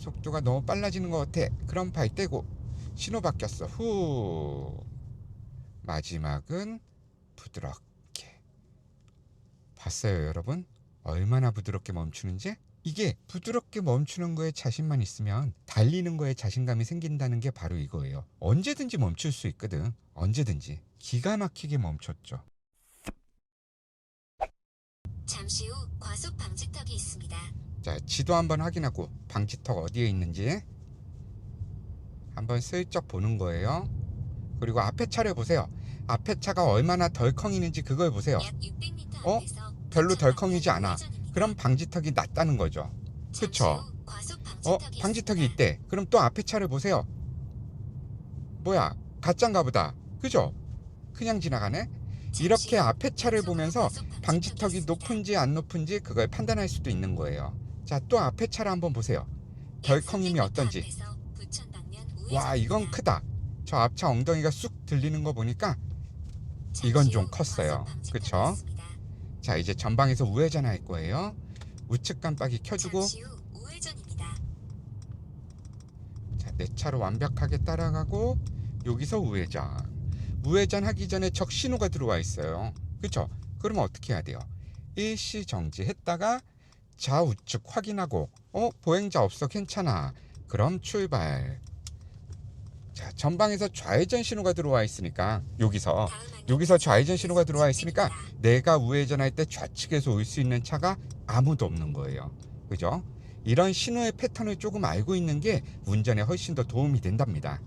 속도가 너무 빨라지는 것 같아. 그럼 발 떼고 신호 바뀌었어. 후. 마지막은 부드럽게. 봤어요, 여러분? 얼마나 부드럽게 멈추는지? 이게 부드럽게 멈추는 거에 자신만 있으면 달리는 거에 자신감이 생긴다는 게 바로 이거예요. 언제든지 멈출 수 있거든. 언제든지. 기가 막히게 멈췄죠. 잠시 후 과속 방지턱이 있습니다. 자, 지도 한번 확인하고 방지턱 어디에 있는지 한번 슬쩍 보는 거예요. 그리고 앞에 차를 보세요. 앞에 차가 얼마나 덜컹이는지 그걸 보세요. 약 600m 어? 별로 주차 덜컹이지 않아. 그럼 방지턱이 낮다는 거죠. 그쵸? 어, 방지턱이. 있대. 그럼 또 앞에 차를 보세요. 뭐야, 가짠가 보다. 그죠? 그냥 지나가네? 이렇게 후 앞에 차를 보면서 방지턱이. 높은지 안 높은지 그걸 판단할 수도 있는 거예요. 자, 또 앞에 차를 한번 보세요. 덜컹임이 300m 어떤지. 와, 이건. 크다. 저 앞차 엉덩이가 쑥 들리는 거 보니까 이건 좀후 컸어요. 그쵸? 자, 이제 전방에서 우회전 할 거예요. 우측 깜빡이 켜주고. 자, 내 차로 완벽하게 따라가고 여기서 우회전. 우회전 하기 전에 적 신호가 들어와 있어요. 그쵸? 그러면 어떻게 해야 돼요? 일시 정지했다가 좌우측 확인하고 어? 보행자 없어 괜찮아. 그럼 출발. 자, 전방에서 좌회전 신호가 들어와 있으니까 여기서 여기서 좌회전 신호가 들어와 네, 있으니까 내가 우회전할 때 좌측에서 올 수 있는 차가 아무도 없는 거예요. 그죠? 이런 신호의 패턴을 조금 알고 있는 게 운전에 훨씬 더 도움이 된답니다.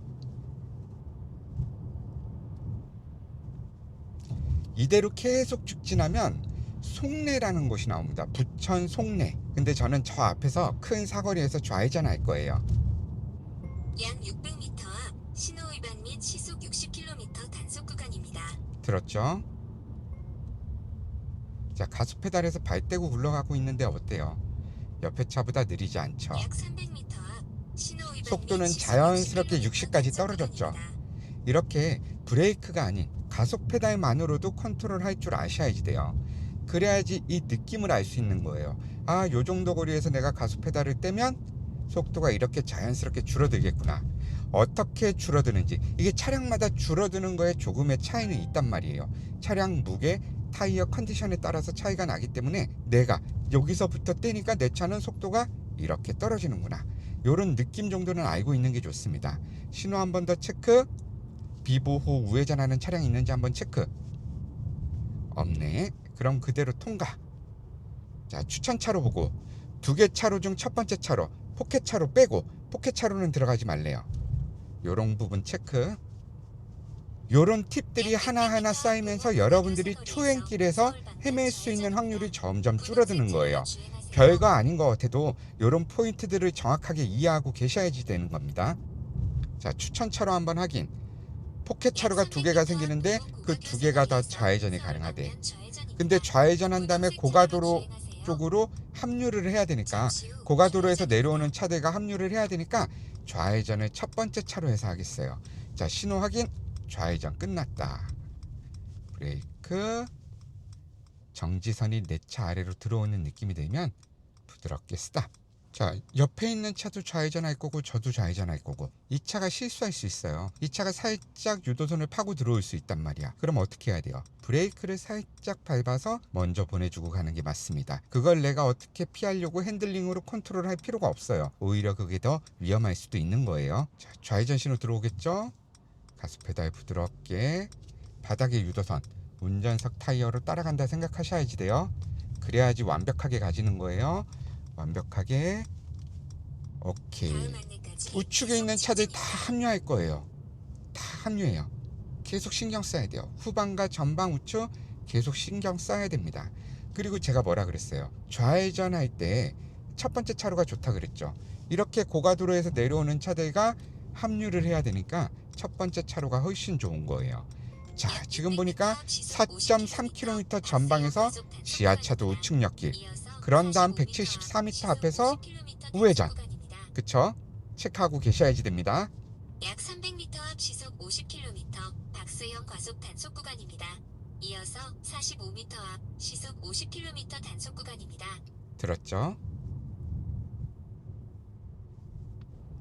이대로 계속 직진하면 송내라는 곳이 나옵니다. 부천 송내. 근데 저는 저 앞에서 큰 사거리에서 좌회전 할 거예요. 약 600m 앞 신호 위반 및 시속 60km 단속 구간입니다. 들었죠? 자, 가속 페달에서 발 떼고 굴러가고 있는데 어때요? 옆에 차보다 느리지 않죠? 약 300m 앞 신호 위반 속도는 및 시속 자연스럽게 60km 60까지 단속 떨어졌죠. 구간입니다. 이렇게 브레이크가 아닌 가속 페달만으로도 컨트롤 할 줄 아셔야지 돼요. 그래야지 이 느낌을 알 수 있는 거예요. 아, 요 정도 거리에서 내가 가속 페달을 떼면 속도가 이렇게 자연스럽게 줄어들겠구나. 어떻게 줄어드는지 이게 차량마다 줄어드는 거에 조금의 차이는 있단 말이에요. 차량 무게, 타이어 컨디션에 따라서 차이가 나기 때문에 내가 여기서부터 떼니까 내 차는 속도가 이렇게 떨어지는구나. 요런 느낌 정도는 알고 있는 게 좋습니다. 신호 한 번 더 체크. 비보호 우회전하는 차량이 있는지 한번 체크. 없네. 그럼 그대로 통과. 자, 추천차로 보고 두 개 차로 중 첫 번째 차로 포켓 차로 빼고 포켓 차로는 들어가지 말래요. 요런 부분 체크. 요런 팁들이 하나하나 쌓이면서 여러분들이 초행길에서 헤맬 수 있는 확률이 점점 줄어드는 거예요. 별거 아닌 것 같아도 요런 포인트들을 정확하게 이해하고 계셔야지 되는 겁니다. 자, 추천차로 한번 확인. 포켓 차로가 두 개가 생기는데 그 두 개가 다 좌회전이 가능하대. 근데 좌회전한 다음에 고가도로 쪽으로 합류를 해야 되니까 고가도로에서 내려오는 차들과 합류를 해야 되니까 좌회전을 첫 번째 차로 해서 하겠어요. 자, 신호 확인. 좌회전 끝났다. 브레이크. 정지선이 내 차 아래로 들어오는 느낌이 들면 부드럽게 스탑. 자, 옆에 있는 차도 좌회전할 거고 저도 좌회전할 거고 이 차가 실수할 수 있어요. 이 차가 살짝 유도선을 파고 들어올 수 있단 말이야. 그럼 어떻게 해야 돼요? 브레이크를 살짝 밟아서 먼저 보내주고 가는 게 맞습니다. 그걸 내가 어떻게 피하려고 핸들링으로 컨트롤할 필요가 없어요. 오히려 그게 더 위험할 수도 있는 거예요. 자, 좌회전 신호 들어오겠죠? 가속 페달 부드럽게 바닥의 유도선 운전석 타이어로 따라간다 생각하셔야지 돼요. 그래야지 완벽하게 가지는 거예요. 완벽하게 오케이 우측에 있는 차들 다 합류할 거예요 다 합류해요 계속 신경 써야 돼요 후방과 전방 우측 계속 신경 써야 됩니다 그리고 제가 뭐라 그랬어요 좌회전할 때 첫 번째 차로가 좋다 그랬죠 이렇게 고가도로에서 내려오는 차들과 합류를 해야 되니까 첫 번째 차로가 훨씬 좋은 거예요 자 지금 보니까 4.3km 전방에서 지하차도 우측 옆길 그런 다음 174m 앞에서 우회전. 그쵸? 체크하고 계셔야지 됩니다. 약 300m 앞 시속 50km 박스형 과속 단속 구간입니다. 이어서 45m 앞 시속 50km 단속 구간입니다. 들었죠?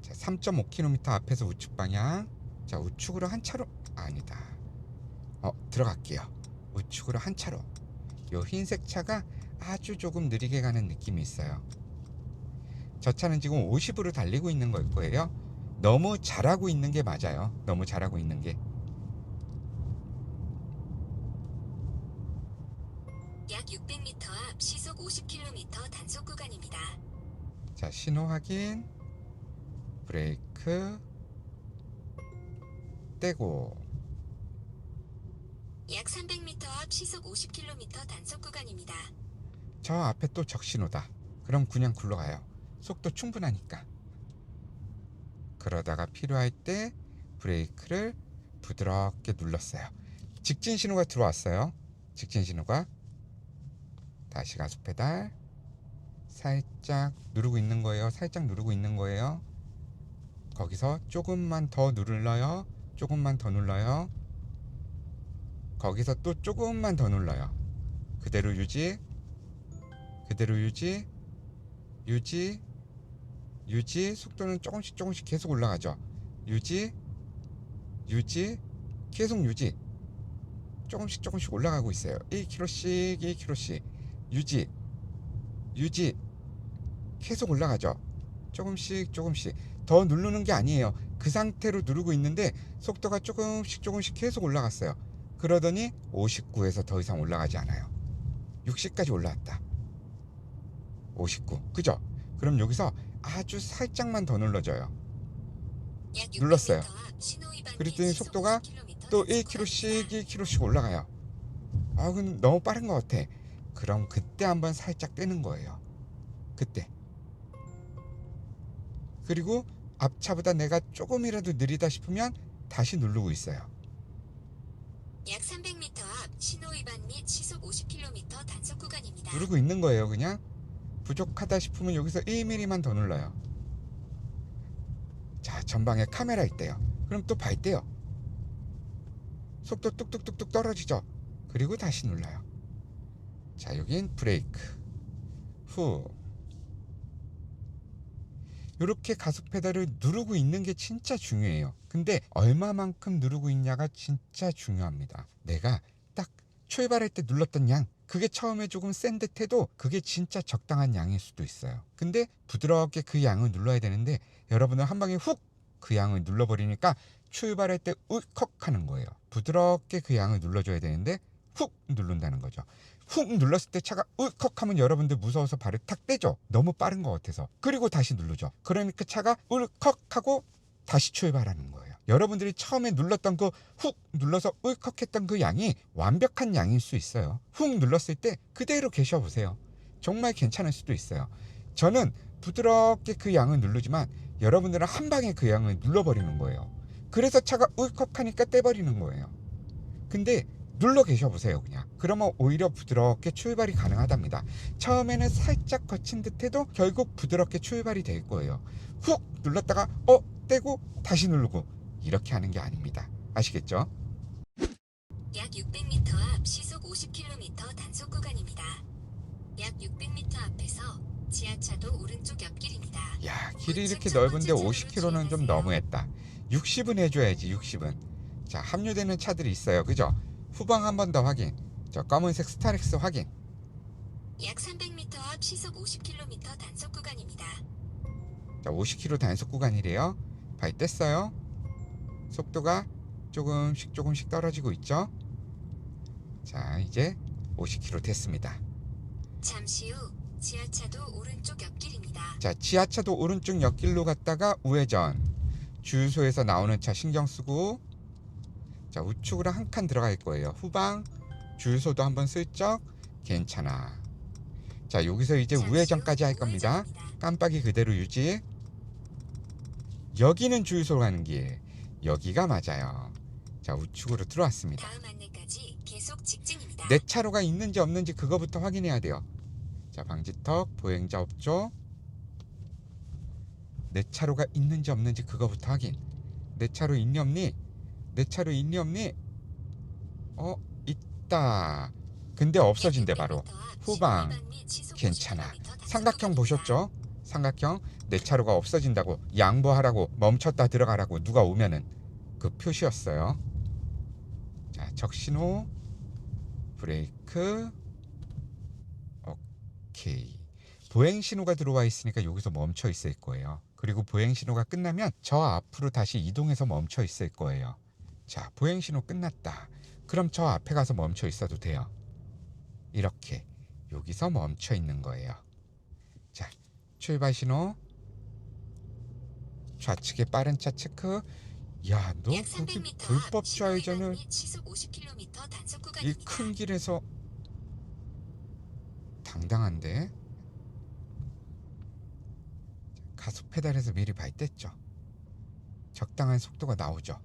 3.5km 앞에서 우측 방향. 자, 우측으로 한 차로 아니다. 어, 들어갈게요. 우측으로 한 차로. 요 흰색 차가 아주 조금 느리게 가는 느낌이 있어요. 저 차는 지금 50으로 달리고 있는 걸 거예요. 너무 잘하고 있는 게 맞아요. 너무 잘하고 있는 게. 약 600m 앞 시속 50km 단속 구간입니다. 자, 신호 확인. 브레이크. 떼고. 약 300m 앞 시속 50km 단속 구간입니다. 저 앞에 또 적신호다. 그럼 그냥 굴러가요. 속도 충분하니까. 그러다가 필요할 때 브레이크를 부드럽게 눌렀어요. 직진 신호가 들어왔어요. 직진 신호가 다시 가속 페달 살짝 누르고 있는 거예요. 살짝 누르고 있는 거예요. 거기서 조금만 더 눌러요. 조금만 더 눌러요. 거기서 또 조금만 더 눌러요. 그대로 유지. 그대로 유지. 유지. 유지. 속도는 조금씩 조금씩 계속 올라가죠. 유지. 유지. 계속 유지. 조금씩 조금씩 올라가고 있어요. 1km씩 1km씩 유지. 유지. 계속 올라가죠. 조금씩 조금씩 더 누르는 게 아니에요. 그 상태로 누르고 있는데 속도가 조금씩 조금씩 계속 올라갔어요. 그러더니 59에서 더 이상 올라가지 않아요. 60까지 올라왔다. 59. 그죠? 그럼 여기서 아주 살짝만 더 눌러줘요. 약 600m 눌렀어요. 그랬더니 속도가 50km 또 단속 1km씩 구간입니다. 1km씩 올라가요. 아, 그럼 너무 빠른 것 같아. 그럼 그때 한번 살짝 떼는 거예요. 그때. 그리고 앞차보다 내가 조금이라도 느리다 싶으면 다시 누르고 있어요. 약 300m 앞 신호 위반 및 시속 50km 단속 구간입니다. 누르고 있는 거예요, 그냥. 부족하다 싶으면 여기서 1mm만 더 눌러요. 자, 전방에 카메라 있대요. 그럼 또발 떼요. 속도 뚝뚝뚝뚝 떨어지죠. 그리고 다시 눌러요. 자, 여긴 브레이크. 후. 이렇게 가속 페달을 누르고 있는 게 진짜 중요해요. 근데 얼마만큼 누르고 있냐가 진짜 중요합니다. 내가 딱 출발할 때 눌렀던 양, 그게 처음에 조금 센 듯해도 그게 진짜 적당한 양일 수도 있어요. 근데 부드럽게 그 양을 눌러야 되는데 여러분은 한 방에 훅 그 양을 눌러버리니까 출발할 때 울컥 하는 거예요. 부드럽게 그 양을 눌러줘야 되는데 훅 누른다는 거죠. 훅 눌렀을 때 차가 울컥 하면 여러분들 무서워서 발을 탁 떼죠. 너무 빠른 것 같아서. 그리고 다시 누르죠. 그러니까 차가 울컥 하고 다시 출발하는 거예요. 여러분들이 처음에 눌렀던 그 훅 눌러서 울컥했던 그 양이 완벽한 양일 수 있어요. 훅 눌렀을 때 그대로 계셔 보세요. 정말 괜찮을 수도 있어요. 저는 부드럽게 그 양을 누르지만 여러분들은 한 방에 그 양을 눌러버리는 거예요. 그래서 차가 울컥하니까 떼버리는 거예요. 근데 눌러 계셔 보세요 그냥 그러면 오히려 부드럽게 출발이 가능하답니다 처음에는 살짝 거친 듯해도 결국 부드럽게 출발이 될 거예요 훅 눌렀다가 어 떼고 다시 누르고 이렇게 하는 게 아닙니다 아시겠죠? 약 600m 앞 시속 50km 단속 구간입니다. 약 600m 앞에서 지하차도 오른쪽 옆길입니다. 야 길이 이렇게 넓은데 50km는 좀 너무했다 60은 해줘야지 60은 자 합류되는 차들이 있어요 그죠? 후방 한 번 더 확인 저 검은색 스타렉스 확인 약 300m 앞 시속 50km 단속 구간입니다. 자, 50km 단속 구간이래요. 발 뗐어요. 속도가 조금씩 조금씩 떨어지고 있죠. 자, 이제 50km 됐습니다. 잠시 후 지하차도 오른쪽 옆길입니다. 자, 지하차도 오른쪽 옆길로 갔다가 우회전. 주유소에서 나오는 차 신경 쓰고 자, 우측으로 한 칸 들어갈 거예요. 후방 주유소도 한번 슬쩍 괜찮아. 자, 여기서 이제 우회전까지 할 겁니다. 깜빡이 그대로 유지. 여기는 주유소 가는 길. 여기가 맞아요. 자, 우측으로 들어왔습니다. 다음 안내까지 계속 직진입니다. 내 차로가 있는지 없는지 그거부터 확인해야 돼요. 자, 방지턱, 보행자 없죠? 내 차로가 있는지 없는지 그거부터 확인. 내 차로 있니 없니? 내 차로 있니 없니? 어, 있다. 근데 없어진대 바로. 후방. 괜찮아. 삼각형 보셨죠? 삼각형 내 차로가 없어진다고 양보하라고 멈췄다 들어가라고 누가 오면은 그 표시였어요. 자, 적신호 브레이크 오케이. 보행 신호가 들어와 있으니까 여기서 멈춰 있을 거예요. 그리고 보행 신호가 끝나면 저 앞으로 다시 이동해서 멈춰 있을 거예요. 자, 보행 신호 끝났다. 그럼 저 앞에 가서 멈춰 있어도 돼요. 이렇게 여기서 멈춰 있는 거예요. 자, 출발 신호. 좌측에 빠른 차 체크. 야, 너약 거기 300m 불법 좌회전을 및 시속 50km 단속 이. 큰 길에서 당당한데 가속 페달에서 미리 발뗐죠. 적당한 속도가 나오죠.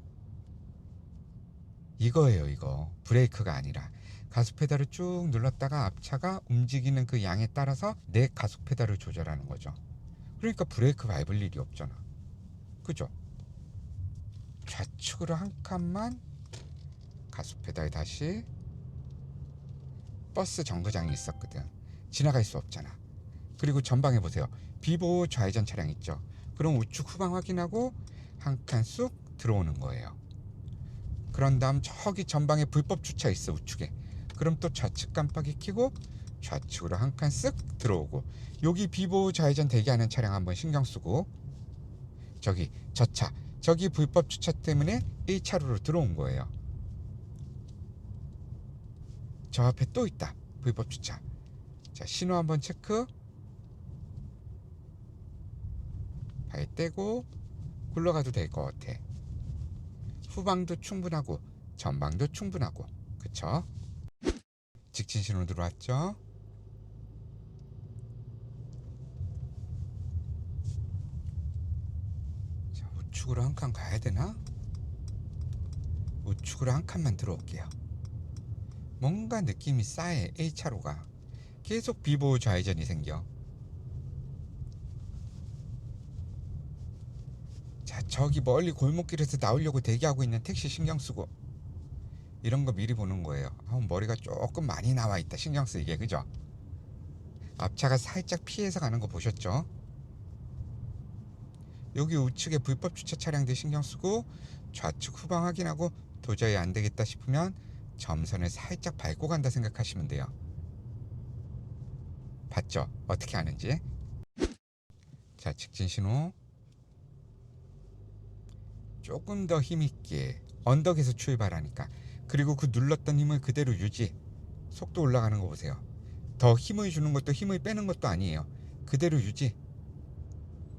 이거예요, 이거. 브레이크가 아니라 가속 페달을 쭉 눌렀다가 앞차가 움직이는 그 양에 따라서 내 가속 페달을 조절하는 거죠. 그러니까 브레이크 밟을 일이 없잖아. 그죠? 좌측으로 한 칸만 가속 페달 다시 버스 정거장이 있었거든. 지나갈 수 없잖아. 그리고 전방에 보세요. 비보호 좌회전 차량 있죠. 그럼 우측 후방 확인하고 한 칸 쑥 들어오는 거예요. 그런 다음 저기 전방에 불법 주차 있어 우측에. 그럼 또 좌측 깜빡이 켜고 좌측으로 한 칸 쓱 들어오고 여기 비보호 좌회전 대기하는 차량 한번 신경 쓰고 저기 저 차 저기 불법 주차 때문에 1차로로 들어온 거예요. 저 앞에 또 있다. 불법 주차. 자, 신호 한번 체크. 발 떼고 굴러가도 될 것 같아. 후방도 충분하고 전방도 충분하고. 그쵸? 직진 신호 들어왔죠? 자, 우측으로 한 칸 가야 되나? 우측으로 한 칸만 들어올게요. 뭔가 느낌이 싸해 1차로가 계속 비보호 좌회전이 생겨 자 저기 멀리 골목길에서 나오려고 대기하고 있는 택시 신경 쓰고 이런 거 미리 보는 거예요 아, 머리가 조금 많이 나와 있다 신경 쓰이게 그죠 앞차가 살짝 피해서 가는 거 보셨죠 여기 우측에 불법 주차 차량들 신경 쓰고 좌측 후방 확인하고 도저히 안 되겠다 싶으면 점선을 살짝 밟고 간다 생각하시면 돼요. 봤죠? 어떻게 하는지. 자, 직진 신호. 조금 더 힘있게 언덕에서 출발하니까 그리고 그 눌렀던 힘을 그대로 유지. 속도 올라가는 거 보세요. 더 힘을 주는 것도 힘을 빼는 것도 아니에요. 그대로 유지.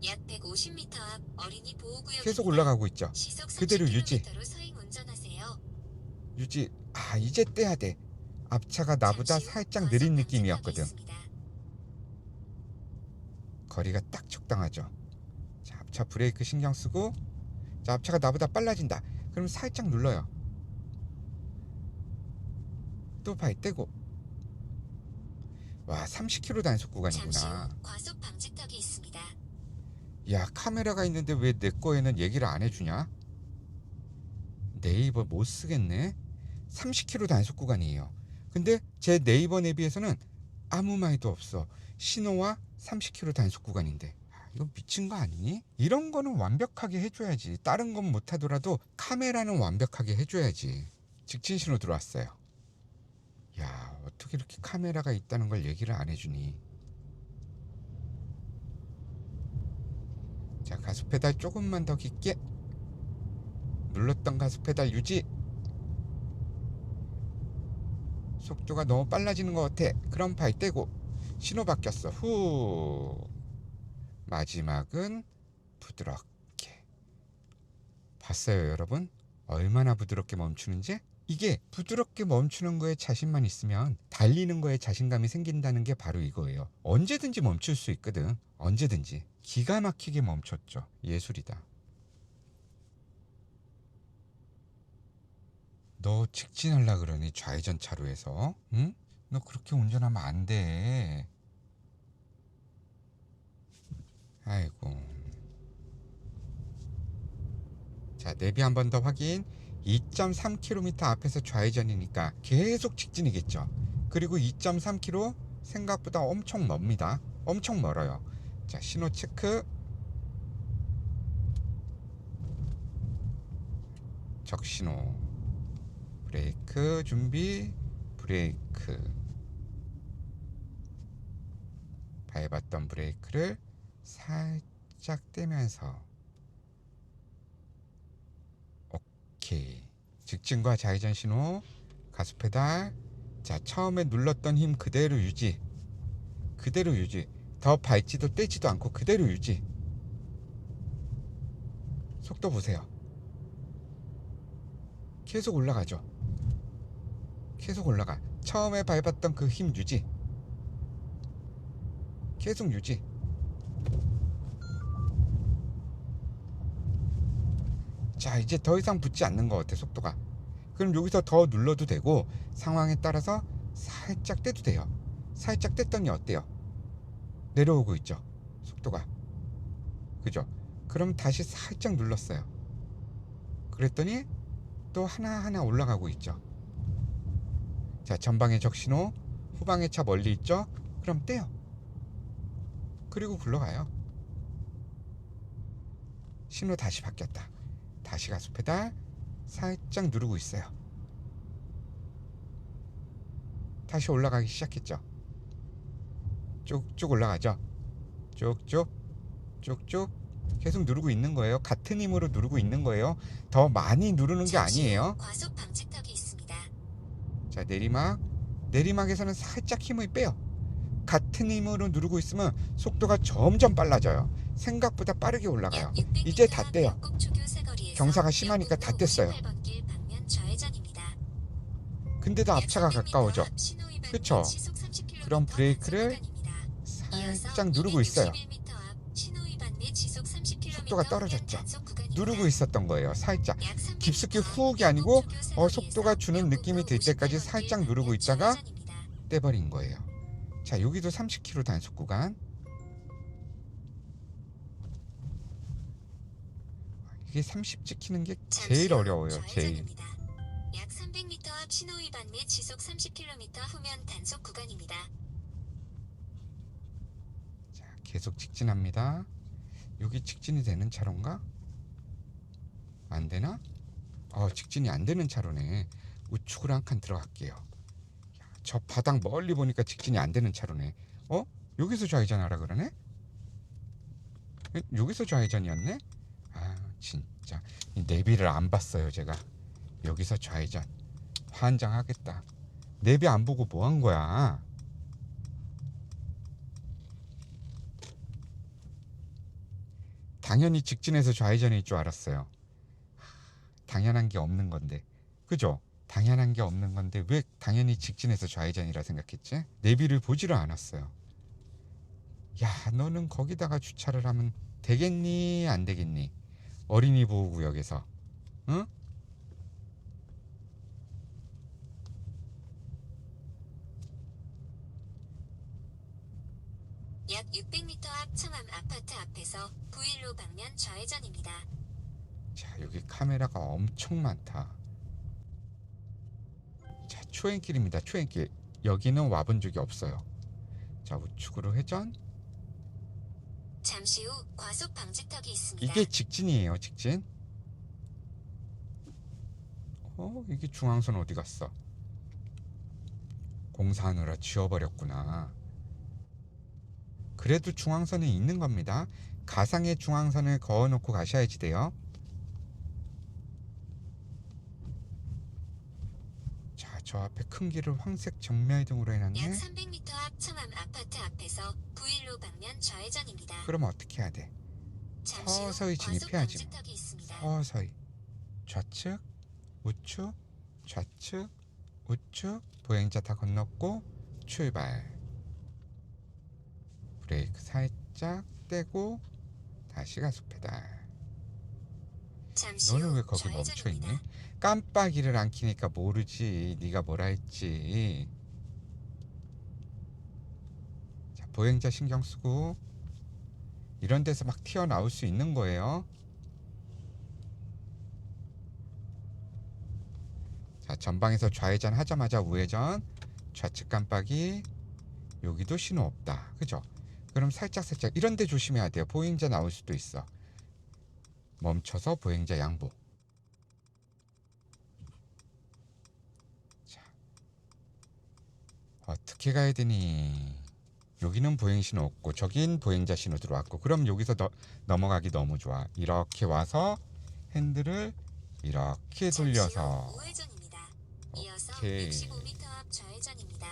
약 150m 앞 어린이 보호구역 계속 올라가고 있죠. 시속 그대로 유지. 30km로 서행 운전하세요. 유지. 아, 이제 떼야 돼. 앞차가 나보다 살짝 느린 느낌이었거든. 거리가 딱 적당하죠. 자, 앞차 브레이크 신경 쓰고 자, 앞차가 나보다 빨라진다. 그럼 살짝 눌러요. 또발 떼고 와, 30km 단속 구간이구나. 후 과속 방지턱이 있습니다. 야, 카메라가 있는데 왜 내 거에는 얘기를 안 해주냐? 네이버 못 쓰겠네. 30km 단속 구간이에요. 근데 제 네이버 내비에서는 아무 말도 없어. 신호와 30km 단속 구간인데. 아, 이거 미친 거 아니니? 이런 거는 완벽하게 해줘야지. 다른 건 못하더라도 카메라는 완벽하게 해줘야지. 직진 신호 들어왔어요. 야, 어떻게 이렇게 카메라가 있다는 걸 얘기를 안 해주니? 자, 가속 페달 조금만 더 깊게 눌렀던 가속 페달 유지. 속도가 너무 빨라지는 것 같아. 그럼 발 떼고 신호 바뀌었어. 후. 마지막은 부드럽게. 봤어요, 여러분? 얼마나 부드럽게 멈추는지? 이게 부드럽게 멈추는 거에 자신만 있으면 달리는 거에 자신감이 생긴다는 게 바로 이거예요. 언제든지 멈출 수 있거든. 언제든지. 기가 막히게 멈췄죠. 예술이다. 너 직진하려 그러니 좌회전 차로에서 응? 너 그렇게 운전하면 안 돼. 아이고. 자, 내비 한 번 더 확인. 2.3km 앞에서 좌회전이니까 계속 직진이겠죠. 그리고 2.3km 생각보다 엄청 멉니다. 엄청 멀어요. 자 신호 체크 적신호 브레이크 준비 브레이크 밟았던 브레이크를 살짝 떼면서 오케이 직진과 좌회전 신호 가속 페달. 자 처음에 눌렀던 힘 그대로 유지. 그대로 유지. 더 밟지도 떼지도 않고 그대로 유지. 속도 보세요. 계속 올라가죠. 계속 올라가. 처음에 밟았던 그 힘 유지. 계속 유지 자 이제 더 이상 붙지 않는 것 같아 속도가. 그럼 여기서 더 눌러도 되고 상황에 따라서 살짝 떼도 돼요. 살짝 뗐더니 어때요? 내려오고 있죠 속도가. 그죠? 그럼 다시 살짝 눌렀어요. 그랬더니 또 하나하나 올라가고 있죠. 자 전방에 적신호 후방에 차 멀리 있죠? 그럼 떼요. 그리고 굴러가요. 신호 다시 바뀌었다 다시 가속 페달 살짝 누르고 있어요. 다시 올라가기 시작했죠? 쭉쭉 올라가죠? 쭉쭉 쭉쭉 계속 누르고 있는 거예요. 같은 힘으로 누르고 있는 거예요. 더 많이 누르는 게 아니에요. 과속 방지턱이 있습니다. 자 내리막. 내리막에서는 살짝 힘을 빼요. 같은 힘으로 누르고 있으면 속도가 점점 빨라져요. 생각보다 빠르게 올라가요. 약 600m 이제 다앞 떼요. 경사가 심하니까 다 뗐어요. 58번 길 방면 좌회전입니다. 근데도 앞차가 가까워져 그쵸? 그럼 브레이크를 살짝 누르고 있어요 속도가 떨어졌죠. 누르고 있었던 거예요 살짝 깊숙이 후욱이 아니고 어, 속도가 주는 느낌이 들 때까지 살짝 누르고 있다가 떼버린 거예요 자 여기도 30km 단속 구간 이게 30 찍히는 게 제일 어려워요 제일 약 300m 앞 신호 위반 및 시속 30km 후면 단속 구간입니다. 자 계속 직진합니다 여기 직진이 되는 차로인가? 안 되나? 어 직진이 안 되는 차로네 우측으로 한 칸 들어갈게요 야, 저 바닥 멀리 보니까 직진이 안 되는 차로네 어? 여기서 좌회전하라 그러네? 에, 여기서 좌회전이었네? 아 진짜 이 내비를 안 봤어요 제가 여기서 좌회전 환장 하겠다 내비 안 보고 뭐 한 거야 당연히 직진해서 좌회전일 줄 알았어요. 당연한 게 없는 건데. 그죠? 당연한 게 없는 건데 왜 당연히 직진해서 좌회전이라 생각했지? 내비를 보지를 않았어요. 야, 너는 거기다가 주차를 하면 되겠니? 안 되겠니? 어린이 보호구역에서. 응? 약 600m 앞 청암 아파트 앞에서 부일로 방면 좌회전입니다. 자, 여기 카메라가 엄청 많다. 자, 초행길입니다. 초행길. 여기는 와본 적이 없어요. 자, 우측으로 회전. 잠시 후 과속 방지턱이 있습니다. 이게 직진이에요, 직진. 어, 이게 중앙선 어디 갔어? 공사하느라 지워버렸구나. 그래도 중앙선에 있는 겁니다. 가상의 중앙선을 그어놓고 가셔야지 돼요. 자, 저 앞에 큰 길을 황색 정면등으로 약 해놨네. 300m 앞 아파트 앞에서 부일로 방면 좌회전입니다. 그럼 어떻게 해야 돼? 잠시 후 서서히 과속 진입해야지. 방지턱이 있습니다. 서서히 좌측 우측 좌측 우측 보행자 다 건넜고 출발 브레이크 살짝 떼고 다시 가속 페달 잠시 너는 후왜 거기 멈춰 있니? 좌회전입니다. 깜빡이를 안 키니까 모르지 네가 뭐라 했지 자 보행자 신경 쓰고 이런 데서 막 튀어나올 수 있는 거예요 자 전방에서 좌회전 하자마자 우회전 좌측 깜빡이 여기도 신호 없다 그죠 그럼 살짝 살짝 이런 데 조심해야 돼요. 보행자 나올 수도 있어. 멈춰서 보행자 양보. 자, 어떻게 가야 되니? 여기는 보행 신호 없고 저긴 보행자 신호 들어왔고 그럼 여기서 너, 넘어가기 너무 좋아. 이렇게 와서 핸들을 이렇게 돌려서 우회전입니다. 이어서 오케이. 65m 앞 좌회전입니다.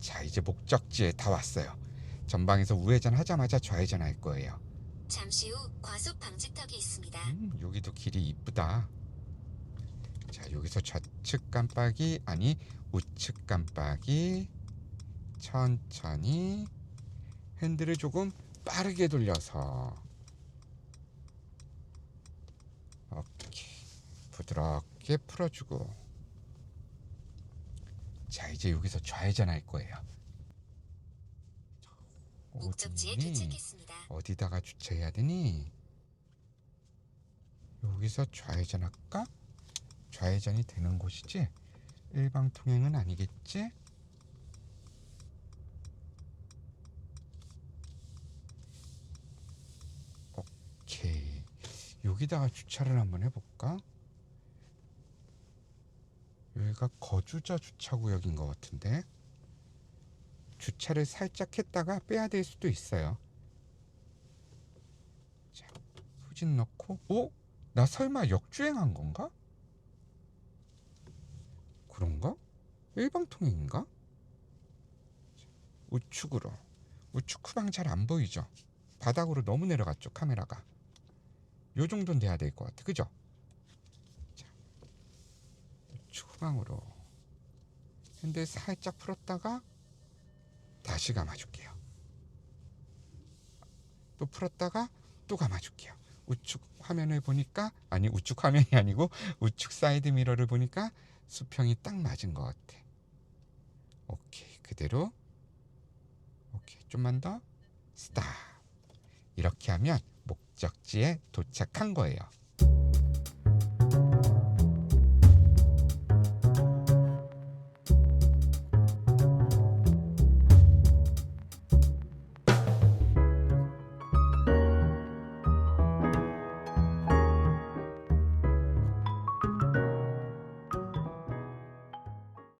자 이제 목적지에 다 왔어요. 전방에서 우회전 하자마자 좌회전 할 거예요. 잠시 후 과속 방지턱이 있습니다. 음, 여기도 길이 이쁘다. 자 여기서 좌측 깜빡이 아니 우측 깜빡이 천천히 핸들을 조금 빠르게 돌려서 오케이 부드럽게 풀어주고 자 이제 여기서 좌회전 할 거예요. 도착했습니다. 어디다가 주차해야 되니? 여기서 좌회전 할까? 좌회전이 되는 곳이지? 일방 통행은 아니겠지? 오케이. 여기다가 주차를 한번 해볼까? 여기가 거주자 주차구역인 것 같은데? 주차를 살짝 했다가 빼야 될 수도 있어요. 자, 후진 넣고, 어? 나 설마 역주행한 건가? 그런가? 일방통행인가? 우측으로. 우측 후방 잘 안 보이죠? 바닥으로 너무 내려갔죠, 카메라가. 요 정도는 돼야 될 것 같아, 그죠? 자, 우측 후방으로. 핸들 살짝 풀었다가 다시 감아줄게요. 또 풀었다가 또 감아줄게요. 우측 화면을 보니까 아니 우측 화면이 아니고 우측 사이드 미러를 보니까 수평이 딱 맞은 것 같아. 오케이 그대로 오케이 좀만 더 스탑 이렇게 하면 목적지에 도착한 거예요.